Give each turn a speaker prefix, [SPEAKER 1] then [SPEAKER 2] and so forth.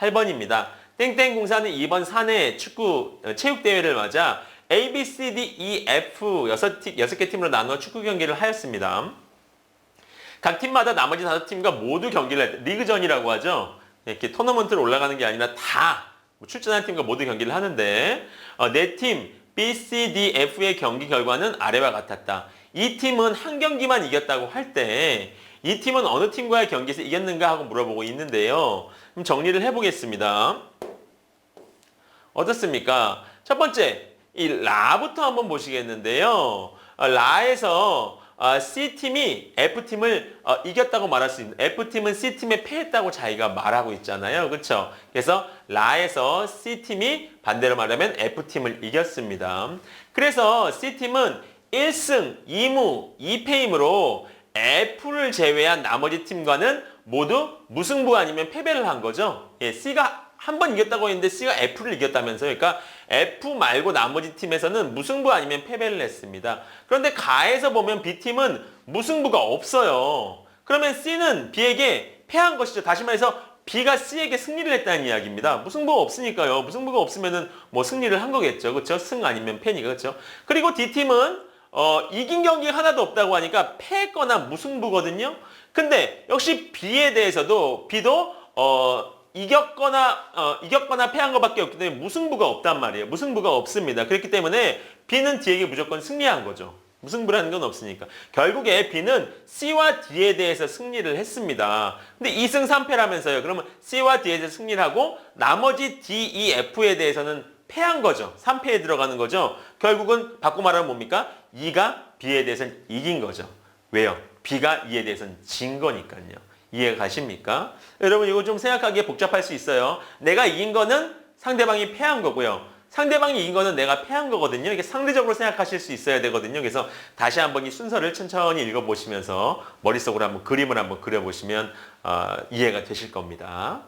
[SPEAKER 1] 8번입니다. 땡땡 공사는 이번 사내 축구 어, 체육 대회를 맞아 A, B, C, D, E, F 여섯 팀 여섯 개 팀으로 나누어 축구 경기를 하였습니다. 각 팀마다 나머지 다섯 팀과 모두 경기를 했, 리그전이라고 하죠. 이렇게 토너먼트로 올라가는 게 아니라 다 출전한 팀과 모두 경기를 하는데 어, 네팀 B, C, D, F의 경기 결과는 아래와 같았다. 이 팀은 한 경기만 이겼다고 할 때 이 팀은 어느 팀과의 경기에서 이겼는가 하고 물어보고 있는데요. 그럼 정리를 해보겠습니다. 어떻습니까? 첫 번째, 이 라부터 한번 보시겠는데요. 어, 라에서 어, C팀이 F팀을 어, 이겼다고 말할 수 있는 F팀은 C팀에 패했다고 자기가 말하고 있잖아요. 그렇죠? 그래서 라에서 C팀이 반대로 말하면 F팀을 이겼습니다. 그래서 C팀은 1승 2무 2패이므로 F를 제외한 나머지 팀과는 모두 무승부 아니면 패배를 한 거죠. 예, C가 한 번 이겼다고 했는데 C가 F를 이겼다면서요. 그러니까 F 말고 나머지 팀에서는 무승부 아니면 패배를 했습니다. 그런데 가에서 보면 B팀은 무승부가 없어요. 그러면 C는 B에게 패한 것이죠. 다시 말해서 B가 C에게 승리를 했다는 이야기입니다. 무승부가 없으니까요. 무승부가 없으면은 뭐 승리를 한 거겠죠. 그렇죠? 승 아니면 패니까 그렇죠? 그리고 D팀은 어, 이긴 경기가 하나도 없다고 하니까 패거나 무승부거든요. 근데 역시 B에 대해서도 B도 어, 이겼거나 어, 이겼거나 패한 것밖에 없기 때문에 무승부가 없단 말이에요. 무승부가 없습니다. 그렇기 때문에 B는 D에게 무조건 승리한 거죠. 무승부라는 건 없으니까. 결국에 B는 C와 D에 대해서 승리를 했습니다. 근데 2승 3패라면서요. 그러면 C와 D에 대해서 승리를 하고 나머지 D, E, F에 대해서는 패한 거죠. 3패에 들어가는 거죠. 결국은 바꿔 말하면 뭡니까? 2가 B에 대해서는 이긴 거죠. 왜요? B가 E에 대해서는 진 거니까요. 이해가 가십니까? 여러분 이거 좀 생각하기에 복잡할 수 있어요. 내가 이긴 거는 상대방이 패한 거고요. 상대방이 이긴 거는 내가 패한 거거든요. 이게 상대적으로 생각하실 수 있어야 되거든요. 그래서 다시 한번 이 순서를 천천히 읽어보시면서 머릿속으로 한번 그림을 한번 그려보시면 어, 이해가 되실 겁니다.